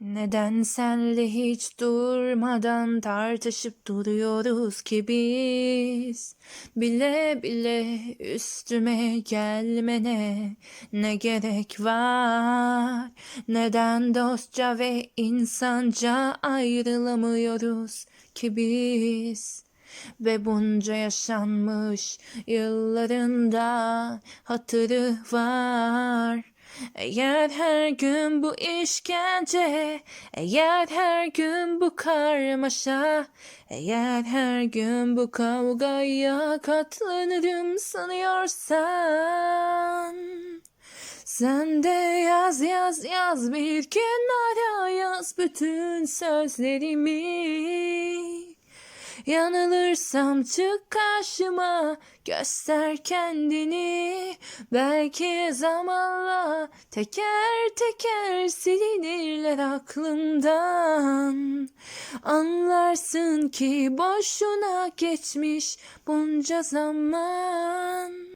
Neden senle hiç durmadan tartışıp duruyoruz ki biz? Bile bile üstüme gelmene ne gerek var? Neden dostça ve insanca ayrılamıyoruz ki biz? Ve bunca yaşanmış yıllarında hatırı var. Eğer her gün bu işkence, eğer her gün bu karmaşa, eğer her gün bu kavgaya katlanırım sanıyorsan, sen de yaz yaz yaz bir kenara yaz bütün sözlerimi. Yanılırsam çık karşıma göster kendini. Belki zamanla teker teker silinirler aklımdan Anlarsın ki boşuna geçmiş bunca zaman